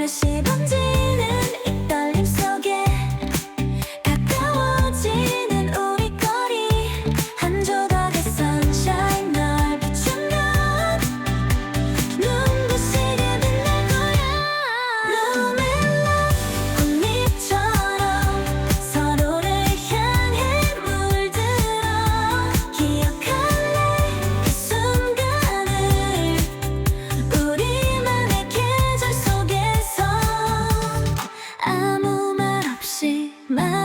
하나씩 번지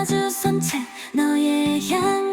아주 선책 너의 향.